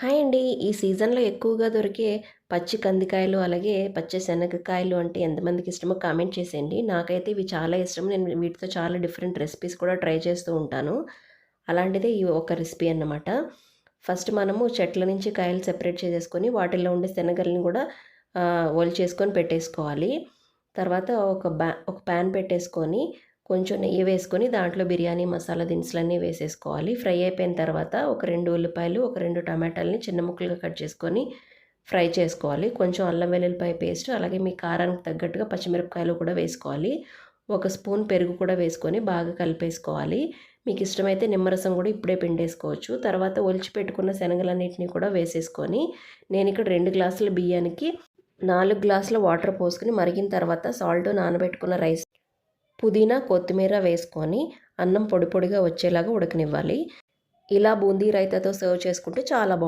Hi అండి. ఈ సీజన్లో ఎక్కువగా దొరికే పచ్చి కందికాయలు అలాగే పచ్చి శనగకాయలు అంటే ఎంతమందికి ఇష్టమో కామెంట్ చేసేయండి. నాకైతే ఇవి చాలా ఇష్టం. నేను వీటితో చాలా డిఫరెంట్ రెసిపీస్ కూడా ట్రై చేస్తూ ఉంటాను. అలాంటిదే ఈ ఒక రెసిపీ అన్నమాట. ఫస్ట్ మనము చెట్ల నుంచి కాయలు సెపరేట్ చేసేసుకొని వాటిల్లో ఉండే శనగల్ని కూడా చేసుకొని పెట్టేసుకోవాలి. తర్వాత ఒక బ్యా ఒక ప్యాన్ పెట్టేసుకొని కొంచెం నెయ్యి వేసుకొని దాంట్లో బిర్యానీ మసాలా దినుసులన్నీ వేసేసుకోవాలి. ఫ్రై అయిపోయిన తర్వాత ఒక రెండు ఉల్లిపాయలు ఒక రెండు టమాటాలని చిన్న ముక్కలుగా కట్ చేసుకొని ఫ్రై చేసుకోవాలి. కొంచెం అల్లం వెల్లుల్లిపాయ పేస్ట్ అలాగే మీ కారానికి తగ్గట్టుగా పచ్చిమిరపకాయలు కూడా వేసుకోవాలి. ఒక స్పూన్ పెరుగు కూడా వేసుకొని బాగా కలిపేసుకోవాలి. మీకు ఇష్టమైతే నిమ్మరసం కూడా ఇప్పుడే పిండేసుకోవచ్చు. తర్వాత ఒలిచి పెట్టుకున్న శనగలన్నింటినీ కూడా వేసేసుకొని నేను ఇక్కడ రెండు గ్లాసుల బియ్యానికి నాలుగు గ్లాసుల వాటర్ పోసుకొని మరిగిన తర్వాత సాల్ట్ నానబెట్టుకున్న రైస్ పుదీనా కొత్తిమీర వేసుకొని అన్నం పొడి పొడిగా వచ్చేలాగా ఉడకనివ్వాలి. ఇలా బూందీ రైతాతో సర్వ్ చేసుకుంటే చాలా బాగుంటుంది